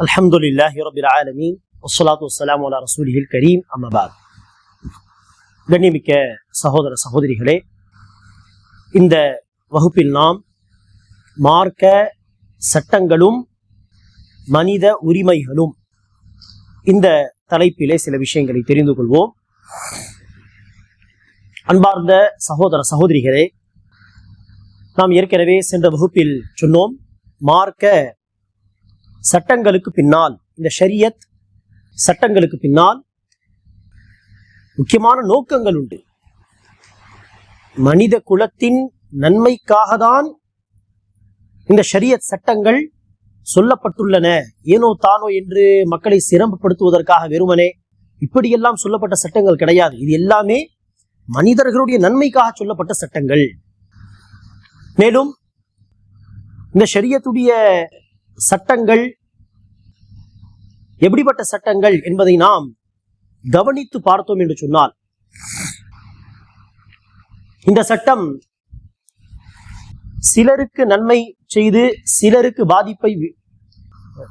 அலமதுல்லாஹி ரபில் ஆலமி வசலாத்து வசலாம் அலா ரசூலிகள் கரீம். அம்மபாத் கண்ணியமிக்க சகோதர சகோதரிகளே இந்த வகுப்பில் நாம் மார்க்க சட்டங்களும் மனித உரிமைகளும் இந்த தலைப்பிலே சில விஷயங்களை தெரிந்து கொள்வோம். அன்பார்ந்த சகோதர சகோதரிகளே நாம் ஏற்கனவே சென்ற வகுப்பில் சொன்னோம் மார்க்க சட்டங்களுக்கு பின்னால் இந்த ஷரியத் சட்டங்களுக்கு பின்னால் முக்கியமான நோக்கங்கள் உண்டு. மனித குலத்தின் நன்மைக்காக தான் இந்த ஷரியத் சட்டங்கள் சொல்லப்பட்டுள்ளன. ஏனோ தானோ என்று மக்களை சிரமப்படுத்துவதற்காக வெறுமனே இப்படியெல்லாம் சொல்லப்பட்ட சட்டங்கள் கிடையாது. இது எல்லாமே மனிதர்களுடைய நன்மைக்காக சொல்லப்பட்ட சட்டங்கள். மேலும் இந்த ஷரியத்துடைய சட்டங்கள் எப்படிப்பட்ட சட்டங்கள் என்பதை நாம் கவனித்து பார்த்தோம் என்று சொன்னால் இந்த சட்டம் சிலருக்கு நன்மை செய்து சிலருக்கு பாதிப்பை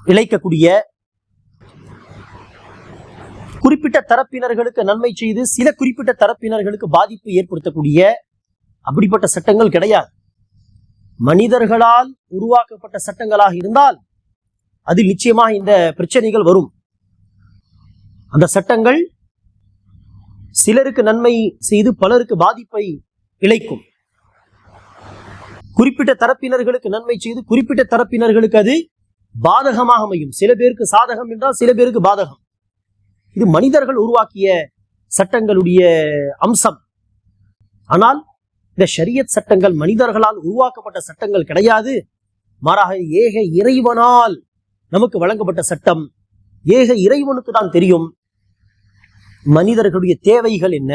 விளைக்கக்கூடிய குறிப்பிட்ட தரப்பினர்களுக்கு நன்மை செய்து சில குறிப்பிட்ட தரப்பினர்களுக்கு பாதிப்பு ஏற்படுத்தக்கூடிய அப்படிப்பட்ட சட்டங்கள் கிடையாது. மனிதர்களால் உருவாக்கப்பட்ட சட்டங்களாக இருந்தால் அது நிச்சயமாக இந்த பிரச்சனைகள் வரும். அந்த சட்டங்கள் சிலருக்கு நன்மை செய்து பலருக்கு பாதிப்பை இழைக்கும். குறிப்பிட்ட தரப்பினர்களுக்கு நன்மை செய்து குறிப்பிட்ட தரப்பினர்களுக்கு அது பாதகமாக அமையும். சில பேருக்கு சாதகம் என்றால் சில பேருக்கு பாதகம். இது மனிதர்கள் உருவாக்கிய சட்டங்களுடைய அம்சம். ஆனால் இந்த ஷரியத் சட்டங்கள் மனிதர்களால் உருவாக்கப்பட்ட சட்டங்கள் கிடையாது. மாறாக ஏக இறைவனால் நமக்கு வழங்கப்பட்ட சட்டம். ஏக இறைவனுக்கு தான் தெரியும். மனிதர்களுடைய தேவைகள் என்ன?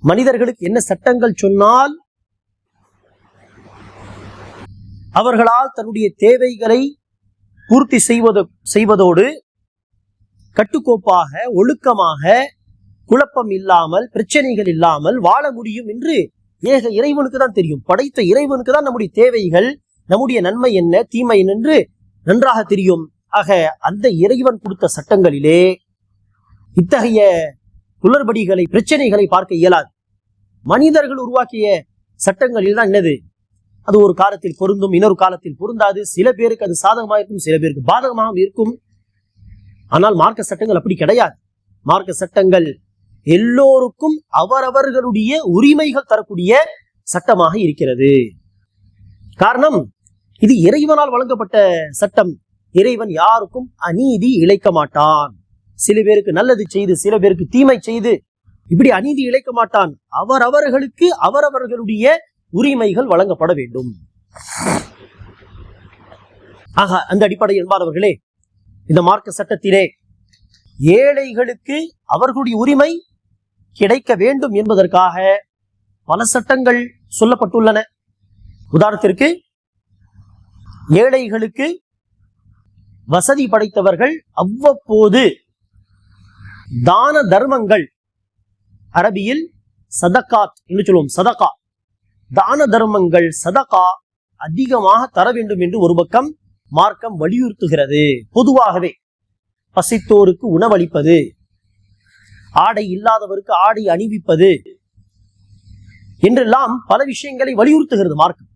மனிதர்களுக்கு என்ன சட்டங்கள் சொன்னால் அவர்களால் தன்னுடைய தேவைகளை பூர்த்தி செய்வது செய்வதோடு கட்டுக்கோப்பாக ஒழுக்கமாக குழப்பம் இல்லாமல் பிரச்சனைகள் இல்லாமல் வாழ முடியும் என்று ஏக இறைவனுக்கு தான் தெரியும். படைத்த இறைவனுக்கு தான் நம்முடைய தேவைகள் நம்முடைய நன்மை என்ன தீமை என்று நன்றாக தெரியும். ஆக அந்த இறைவன் கொடுத்த சட்டங்களிலே இத்தகைய குளறுபடிகளை பிரச்சனைகளை பார்க்க இயலாது. மனிதர்கள் உருவாக்கிய சட்டங்களில் தான் என்னது? அது ஒரு காலத்தில் பொருந்தும் இன்னொரு காலத்தில் பொருந்தாது. சில பேருக்கு அது சாதகமாக இருக்கும் சில பேருக்கு பாதகமாகவும் இருக்கும். ஆனால் மார்க்க சட்டங்கள் அப்படி கிடையாது. மார்க்க சட்டங்கள் எல்லோருக்கும் அவரவர்களுடைய உரிமைகள் தரக்கூடிய சட்டமாக இருக்கிறது. காரணம் இது இறைவனால் வழங்கப்பட்ட சட்டம். இறைவன் யாருக்கும் அநீதி இழைக்க மாட்டான். சில பேருக்கு நல்லது செய்து சில பேருக்கு தீமை செய்து இப்படி அநீதி இழைக்க மாட்டான். அவரவர்களுக்கு அவரவர்களுடைய உரிமைகள் வழங்கப்பட வேண்டும். ஆக அந்த அடிப்படையில் என்பாரவர்களே இந்த மார்க்க சட்டத்திலே ஏழைகளுக்கு அவர்களுடைய உரிமை கிடைக்க வேண்டும் என்பதற்காக பல சட்டங்கள் சொல்லப்பட்டுள்ளன. உதாரணத்திற்கு ஏழைகளுக்கு வசதி படைத்தவர்கள் அவ்வப்போது தான தர்மங்கள் அரபியில் சதகாத் என்று சொல்லுவோம் சதகா தான தர்மங்கள் சதகா அதிகமாக தர வேண்டும் என்று ஒரு பக்கம் மார்க்கம் வலியுறுத்துகிறது. பொதுவாகவே பசித்தோருக்கு உணவளிப்பது ஆடை இல்லாதவருக்கு ஆடை அணிவிப்பது என்றெல்லாம் பல விஷயங்களை வலியுறுத்துகிறது மார்க்கம்.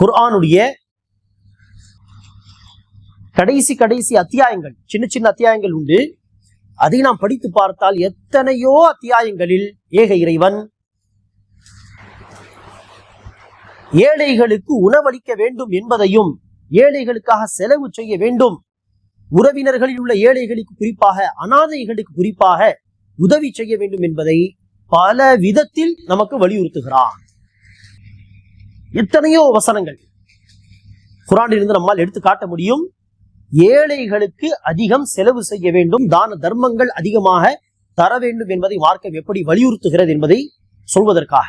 குர்ஆனுடைய கடைசி கடைசி அத்தியாயங்கள் சின்ன சின்ன அத்தியாயங்கள் உண்டு. அதை நாம் படித்து பார்த்தால் எத்தனையோ அத்தியாயங்களில் ஏக இறைவன் ஏழைகளுக்கு உணவளிக்க வேண்டும் என்பதையும் ஏழைகளுக்காக செலவு செய்ய வேண்டும் உறவினர்களில் உள்ள ஏழைகளுக்கு குறிப்பாக அனாதைகளுக்கு குறிப்பாக உதவி செய்ய வேண்டும் என்பதை பல விதத்தில் நமக்கு வலியுறுத்துகிறான் எத்தனையோ வசனங்கள் குரானிலிருந்து நம்மால் எடுத்து காட்ட முடியும். ஏழைகளுக்கு அதிகம் செலவு செய்ய வேண்டும் தான தர்மங்கள் அதிகமாக தர வேண்டும் என்பதை மார்க்கம் எப்படி வலியுறுத்துகிறது என்பதை சொல்வதற்காக.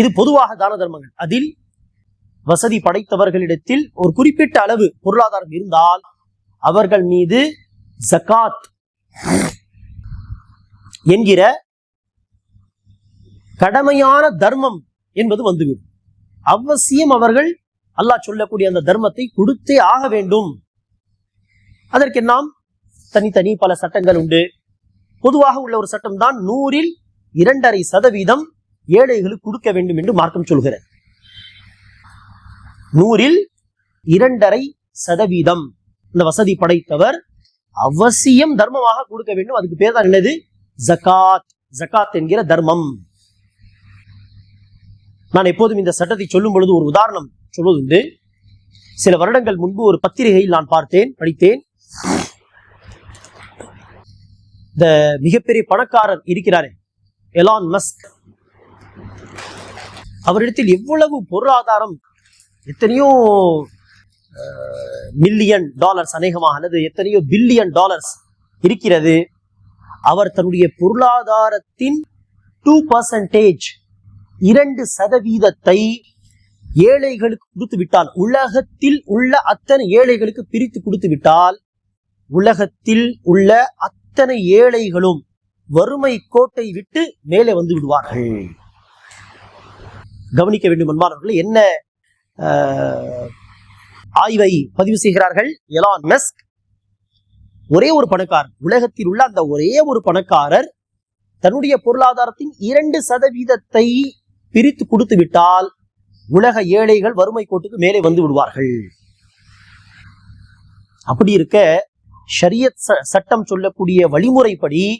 இது பொதுவாக தான தர்மங்கள். அதில் வசதி படைத்தவர்களிடத்தில் ஒரு குறிப்பிட்ட அளவு பொருளாதாரம் இருந்தால் அவர்கள் மீது ஜக்காத் என்கிற கடமையான தர்மம் என்பது வந்துவிடும். அவசியம் அவர்கள் அல்லாஹ் சொல்லக்கூடிய அந்த தர்மத்தை கொடுத்தே ஆக வேண்டும். அதற்கு நாம் தனித்தனி பல சட்டங்கள் உண்டு. பொதுவாக உள்ள ஒரு சட்டம் தான் நூறில் இரண்டரை சதவீதம் ஏழைகளுக்கு கொடுக்க வேண்டும் என்று மார்க்கம் சொல்கிறது. நூறில் இரண்டரை சதவீதம். இந்த வசதி படைத்தவர் அவசியம் தர்மமாக கொடுக்க வேண்டும். அதுக்கு பேர் தான் என்னது? ஜகாத் ஜகாத் என்கிற தர்மம். நான் எப்போதும் இந்த சட்டத்தை சொல்லும் பொழுது ஒரு உதாரணம் சொல்வதுண்டு சில வருடங்கள் முன்பு ஒரு பத்திரிகையில் நான் பார்த்தேன் படித்தேன். இந்த மிகப்பெரிய பணக்காரர் இருக்கிறாரே எலான் மஸ்க். அவரிடத்தில் எவ்வளவு பொருளாதாரம் எத்தனையோ மில்லியன் டாலர்ஸ் அநேகமாக அல்லது எத்தனையோ பில்லியன் டாலர்ஸ் இருக்கிறது. அவர் தன்னுடைய பொருளாதாரத்தின் டூ பர்சன்டேஜ் இரண்டு சதவீதத்தை ஏழைகளுக்கு கொடுத்து விட்டால் உலகத்தில் உள்ள அத்தனை ஏழைகளுக்கு பிரித்து கொடுத்து விட்டால் உலகத்தில் உள்ள அத்தனை ஏழைகளும் வறுமை கோட்டை விட்டு மேலே வந்து விடுவார்கள். கவனிக்க வேண்டும் என்பார்கள் என்ன ஆய்வை பதிவு செய்கிறார்கள் எலான் மெஸ்க். ஒரே ஒரு பணக்காரர். உலகத்தில் உள்ள அந்த ஒரே ஒரு பணக்காரர் தன்னுடைய பொருளாதாரத்தின் இரண்டு சதவீதத்தை பிரித்து கொடுத்து விட்டால் உலக ஏழைகள் வறுமை கோட்டுக்கு மேலே வந்து விடுவார்கள். அப்படி இருக்க ஷரியத் ச- சட்டம் சொல்லக்கூடிய வழிமுறைப்படி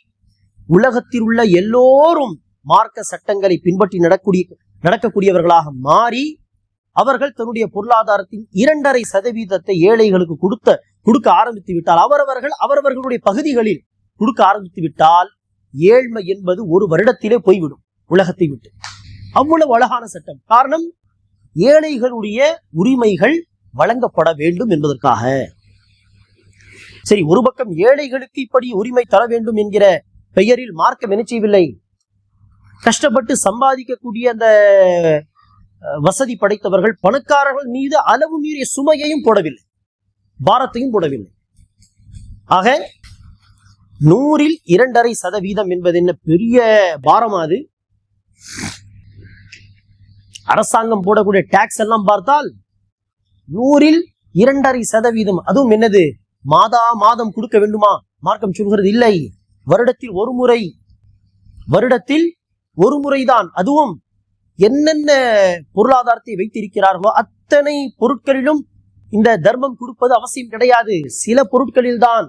உலகத்தில் உள்ள எல்லோரும் மார்க்க சட்டங்களை பின்பற்றி நடக்கூடிய நடக்கக்கூடியவர்களாக மாறி அவர்கள் தன்னுடைய பொருளாதாரத்தின் இரண்டரை சதவீதத்தை ஏழைகளுக்கு கொடுத்த கொடுக்க ஆரம்பித்து விட்டால் அவரவர்கள் அவரவர்களுடைய பகுதிகளில் கொடுக்க ஆரம்பித்து விட்டால் ஏழ்மை என்பது ஒரு வருடத்திலே போய்விடும் உலகத்தை விட்டு. அவ்வளவு அழகான சட்டம். காரணம் ஏழைகளுடைய உரிமைகள் வழங்கப்பட வேண்டும் என்பதற்காக. சரி ஒரு பக்கம் ஏழைகளுக்கு இப்படி உரிமை தர வேண்டும் என்கிற பெயரில் மார்க்கம் என்ன செய்யவில்லை? கஷ்டப்பட்டு சம்பாதிக்கக்கூடிய அந்த வசதி படைத்தவர்கள் பணக்காரர்கள் மீது அளவு மீறிய சுமையையும் போடவில்லை. பாரத்தையும் போடவில்லை. ஆக நூறில் இரண்டரை சதவீதம் என்பது என்ன பெரிய பாரமா அது? அரசாங்கம் போடக்கூடிய டாக்ஸ் எல்லாம் பார்த்தால் நூறில் இரண்டரை சதவீதம். அதுவும் என்னது? மாதா மாதம் கொடுக்க வேண்டுமா? மார்க்கம் சொல்கிறது இல்லை. வருடத்தில் ஒரு முறை. வருடத்தில் ஒரு முறைதான். அதுவும் என்னென்ன பொருளாதாரத்தை வைத்திருக்கிறார்களோ அத்தனை பொருட்களிலும் இந்த தர்மம் கொடுப்பது அவசியம் கிடையாது. சில பொருட்களில் தான்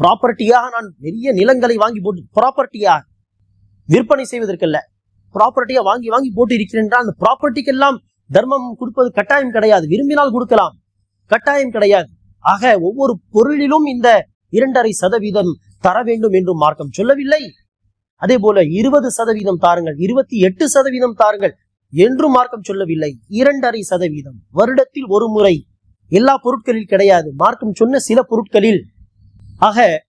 ப்ராப்பர்ட்டியாக நான் நிறைய நிலங்களை வாங்கி போட்டு ப்ராப்பர்ட்டியா விற்பனை செய்வதற்கல்ல. ப்ராப்பர்ட்டியா வாங்கி வாங்கி போட்டு இருக்கிறேன் என்றால் அந்த ப்ராப்பர்ட்டிக்கெல்லாம் தர்மம் கொடுப்பது கட்டாயம் கிடையாது. விரும்பினால் கொடுக்கலாம். கட்டாயம் கிடையாது. ஆக ஒவ்வொரு பொருளிலும் இந்த இரண்டரை சதவீதம் தர வேண்டும் என்று மார்க்கம் சொல்லவில்லை. அதே போல இருபது சதவீதம் தாருங்கள். இருபத்தி எட்டு சதவீதம் தாருங்கள் என்று மார்க்கம் சொல்லவில்லை. இரண்டரை சதவீதம். வருடத்தில் ஒரு முறை. எல்லா பொருட்களில் கிடையாது. மார்க்கம் சொன்ன சில பொருட்களில். ஆக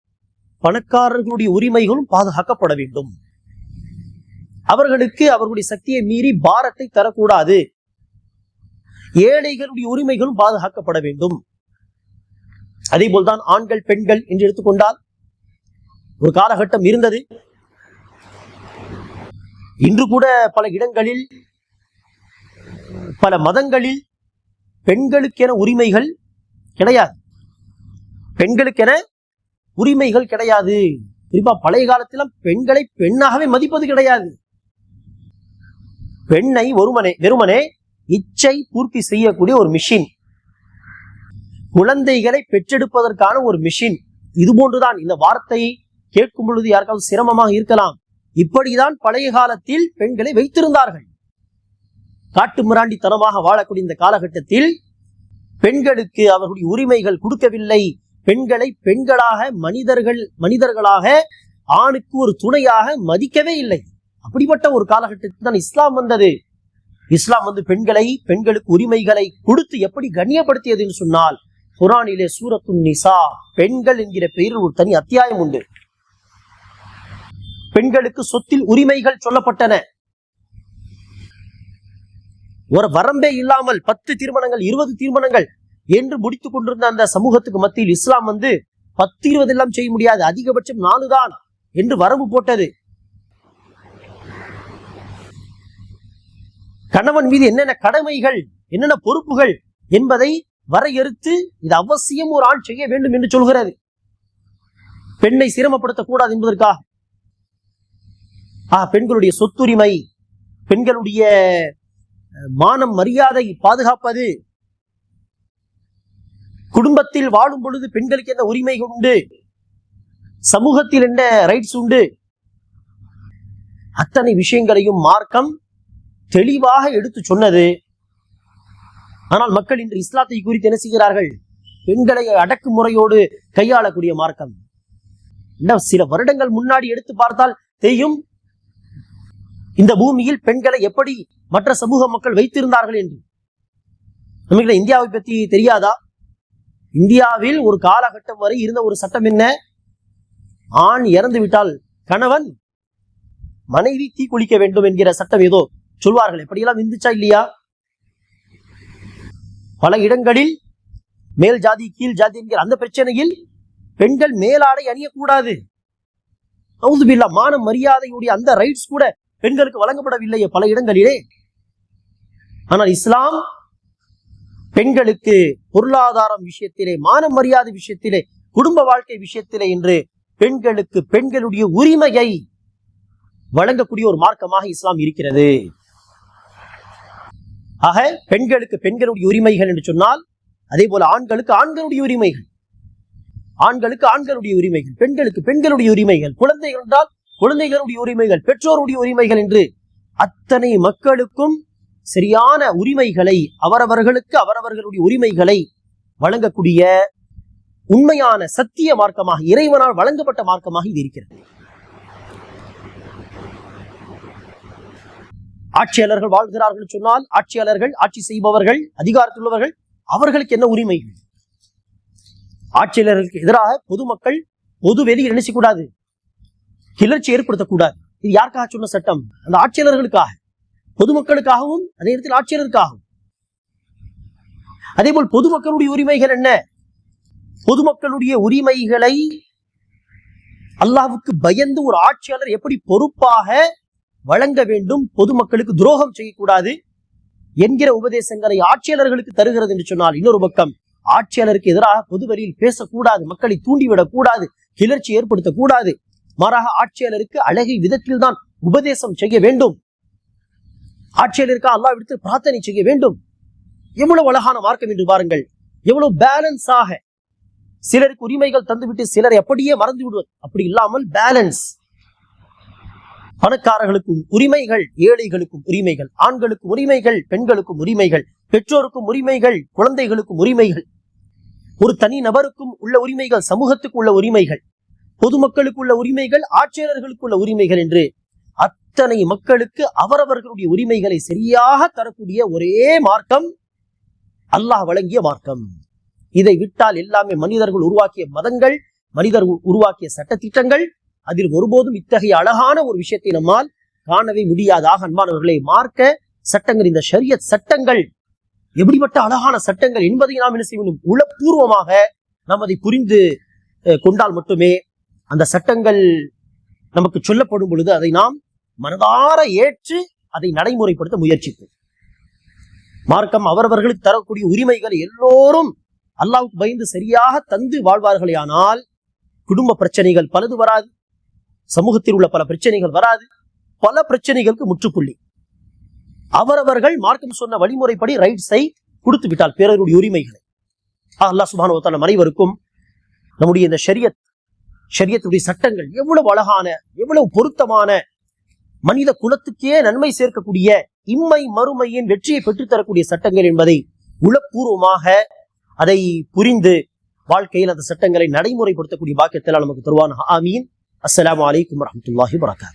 பணக்காரர்களுடைய உரிமைகளும் பாதுகாக்கப்பட வேண்டும். அவர்களுக்கு அவர்களுடைய சக்தியை மீறி பாரத்தை தரக்கூடாது. ஏழைகளுடைய உரிமைகளும் பாதுகாக்கப்பட வேண்டும். அதே போல்தான் ஆண்கள் பெண்கள் என்று எடுத்துக்கொண்டால் ஒரு காலகட்டம் இருந்தது. இன்று கூட பல இடங்களில் பல மதங்களில் பெண்களுக்கென உரிமைகள் கிடையாது. பெண்களுக்கென உரிமைகள் கிடையாது. குறிப்பா பழைய காலத்தில பெண்களை பெண்ணாகவே மதிப்பது கிடையாது. பெண்ணை ஒருமனே வெறுமனே இச்சை பூர்த்தி செய்யக்கூடிய ஒரு மிஷின். குழந்தைகளை பெற்றெடுப்பதற்கான ஒரு மிஷின். இது போன்றுதான் இந்த வார்த்தையை கேட்கும் பொழுது யாருக்காவது சிரமமாக இருக்கலாம். இப்படிதான் பழைய காலத்தில் பெண்களை வைத்திருந்தார்கள். காட்டு மிராண்டித்தனமாக வாழக்கூடிய இந்த காலகட்டத்தில் பெண்களுக்கு அவர்களுடைய உரிமைகள் கொடுக்கவில்லை. பெண்களை பெண்களாக மனிதர்கள் மனிதர்களாக ஆணுக்கு ஒரு துணையாக மதிக்கவே இல்லை. அப்படிப்பட்ட ஒரு காலகட்டத்தில் தான் இஸ்லாம் வந்தது. இஸ்லாம் வந்து பெண்களை பெண்களுக்கு உரிமைகளை கொடுத்து எப்படி கண்ணியப்படுத்தியதுன்னு சொன்னால் குரானிலே சூரத்துன் நிசா பெண்கள் என்கிற பெயரில் ஒரு தனி அத்தியாயம் உண்டு. பெண்களுக்கு சொத்தில் உரிமைகள் சொல்லப்பட்டன. ஒரு வரம்பே இல்லாமல் பத்து திருமணங்கள் இருபது திருமணங்கள் என்று முடித்துக் கொண்டிருந்த அந்த சமூகத்துக்கு மத்தியில் இஸ்லாம் வந்து பத்து இருபது எல்லாம் செய்ய முடியாது. அதிகபட்சம் நாலு தான் என்று வரம்பு போட்டது. கணவன் மீது என்னென்ன கடமைகள் என்னென்ன பொறுப்புகள் என்பதை வரையறுத்து இது அவசியம் ஒரு ஆண் செய்ய வேண்டும் என்று சொல்கிறது. பெண்ணை சிரமப்படுத்தக்கூடாது என்பதற்காக பெண்களுடைய சொத்துரிமை பெண்களுடைய மானம் மரியாதை பாதுகாப்பது. குடும்பத்தில் வாழும் பொழுது பெண்களுக்கு என்ன உரிமை உண்டு? சமூகத்தில் என்ன ரைட்ஸ் உண்டு? அத்தனை விஷயங்களையும் மார்க்கம் தெளிவாக எடுத்து சொன்னது. ஆனால் மக்கள் இன்று இஸ்லாத்தை குறித்து என்ன செய்கிறார்கள்? பெண்களை அடக்குமுறையோடு கையாளக்கூடிய மார்க்கம். சில வருடங்கள் முன்னாடி எடுத்து பார்த்தால் தெரியும் இந்த பூமியில் பெண்களை எப்படி மற்ற சமூக மக்கள் வைத்திருந்தார்கள் என்று? நமக்கு இந்தியாவை பத்தி தெரியாதா? இந்தியாவில் ஒரு காலகட்டம் வரை இருந்த ஒரு சட்டம் என்ன? ஆண் இறந்து விட்டால் கணவன் மனைவி தீ குளிக்க வேண்டும் என்கிற சட்டம் ஏதோ சொல்வார்கள். எப்படியெல்லாம் இருந்துச்சா இல்லையா? பல இடங்களில் மேல் ஜாதி கீழ் ஜாதி என்கிற அந்த பிரச்சனையில் பெண்கள் மேலாடை அணியக்கூடாது. அவுதுபில்லா மான மரியாதையுடைய அந்த ரைட்ஸ் கூட பெண்களுக்கு வழங்கப்படவில்லையே பல இடங்களிலே. ஆனால் இஸ்லாம் பெண்களுக்கு பொருளாதாரம் விஷயத்திலே மான மரியாதை விஷயத்திலே குடும்ப வாழ்க்கை விஷயத்திலே என்று பெண்களுக்கு பெண்களுடைய உரிமையை வழங்கக்கூடிய ஒரு மார்க்கமாக இஸ்லாம் இருக்கிறது. ஆக பெண்களுக்கு பெண்களுடைய உரிமைகள் என்று சொன்னால் அதே போல ஆண்களுக்கு ஆண்களுடைய உரிமைகள். ஆண்களுக்கு ஆண்களுடைய உரிமைகள் பெண்களுக்கு பெண்களுடைய உரிமைகள். குழந்தைகள் என்றால் குழந்தைகளுடைய உரிமைகள் பெற்றோருடைய உரிமைகள் என்று அத்தனை மக்களுக்கும் சரியான உரிமைகளை அவரவர்களுக்கு அவரவர்களுடைய உரிமைகளை வழங்கக்கூடிய உண்மையான சத்திய மார்க்கமாக இறைவனால் வழங்கப்பட்ட மார்க்கமாக இது இருக்கிறது. ஆட்சியாளர்கள் வாழ்கிறார்கள் சொன்னால் ஆட்சியாளர்கள் ஆட்சி செய்பவர்கள் அதிகாரத்தில் உள்ளவர்கள் அவர்களுக்கு என்ன உரிமைகள் ஆட்சியாளர்களுக்கு எதிராக பொதுமக்கள் பொது வெளியில் நினைச்சக்கூடாது கிளர்ச்சி ஏற்படுத்தக்கூடாது. இது யாருக்காக சொன்ன சட்டம்? அந்த ஆட்சியாளர்களுக்காக. பொதுமக்களுக்காகவும் அதே நேரத்தில் ஆட்சியாளருக்காகவும். அதே போல் பொதுமக்களுடைய உரிமைகள் என்ன? பொதுமக்களுடைய உரிமைகளை அல்லாவுக்கு பயந்து ஒரு ஆட்சியாளர் எப்படி பொறுப்பாக வழங்க வேண்டும்? பொதுமக்களுக்கு துரோகம் செய்யக்கூடாது என்கிற உபதேசங்களை ஆட்சியாளர்களுக்கு தருகிறது என்று சொன்னால் இன்னொரு பக்கம் ஆட்சியாளருக்கு எதிராக பொதுவெளியில் பேசக்கூடாது மக்களை தூண்டிவிடக் கூடாது கிளர்ச்சி ஏற்படுத்தக்கூடாது. மாறாக ஆட்சியாளருக்கு அழகிய விதத்தில் தான் உபதேசம் செய்ய வேண்டும். ஆட்சியாளருக்கு அல்லா விடுத்து பிரார்த்தனை செய்ய வேண்டும். எவ்வளவு அழகான மார்க்கம் என்று பாருங்கள். எவ்வளவு பேலன்ஸாக சிலருக்கு உரிமைகள் தந்துவிட்டு சிலர் அப்படியே மறந்து விடுவது. அப்படி இல்லாமல் பேலன்ஸ் பணக்காரர்களுக்கும் உரிமைகள் ஏழைகளுக்கும் உரிமைகள் ஆண்களுக்கும் உரிமைகள் பெண்களுக்கும் உரிமைகள் பெற்றோருக்கும் உரிமைகள் குழந்தைகளுக்கும் உரிமைகள். ஒரு தனி நபருக்கும் உள்ள உரிமைகள் சமூகத்துக்கு உள்ள உரிமைகள். பொதுமக்களுக்கு உள்ள உரிமைகள் ஆட்சியாளர்களுக்கு உள்ள உரிமைகள் என்று அத்தனை மக்களுக்கு அவரவர்களுடைய உரிமைகளை சரியாக தரக்கூடிய ஒரே மார்க்கம் அல்லாஹ் வழங்கிய மார்க்கம். இதை விட்டால் எல்லாமே மனிதர்கள் உருவாக்கிய மதங்கள் மனிதர்கள் உருவாக்கிய சட்டத்திட்டங்கள் அதில் ஒருபோதும் இத்தகைய அழகான ஒரு விஷயத்தை நம்மால் காணவே முடியாதாக அன்பானவர்களை மார்க்க சட்டங்கள் இந்த ஷரியத் சட்டங்கள் எப்படிப்பட்ட அழகான சட்டங்கள் என்பதை நாம் என்ன செய்வோம் உளப்பூர்வமாக நாம் அதை புரிந்து கொண்டால் மட்டுமே அந்த சட்டங்கள் நமக்கு சொல்லப்படும் பொழுது அதை நாம் மனதார ஏற்று அதை நடைமுறைப்படுத்த முயற்சிப்போம். மார்க்கம் அவரவர்களுக்கு தரக்கூடிய உரிமைகளை எல்லோரும் அல்லாவுக்கு பயந்து சரியாக தந்து வாழ்வார்களேயானால் குடும்ப பிரச்சனைகள் பலது வராது. சமூகத்தில் உள்ள பல பிரச்சனைகள் வராது. பல பிரச்சனைகளுக்கு முற்றுப்புள்ளி. அவரவர்கள் மார்க்கம் சொன்ன வழிமுறைப்படி ரைட்ஸை கொடுத்து விட்டால் பிறருடைய உரிமைகளை. ஆஹ் அல்லாஹ் சுபானு தஆலா அனைவருக்கும் நம்முடைய இந்த ஷரியத் ஷரியத்துடைய சட்டங்கள் எவ்வளவு அழகான எவ்வளவு பொருத்தமான மனித குலத்துக்கே நன்மை சேர்க்கக்கூடிய இம்மை மறுமையின் வெற்றியை பெற்றுத்தரக்கூடிய சட்டங்கள் என்பதை உளப்பூர்வமாக அதை புரிந்து வாழ்க்கையில் அந்த சட்டங்களை நடைமுறைப்படுத்தக்கூடிய பாக்கியத்தில் நமக்கு தருவான் ஆமீன். அஸ்லாம் வலைக்கம் வரமத்துல்லாஹி வரகாத்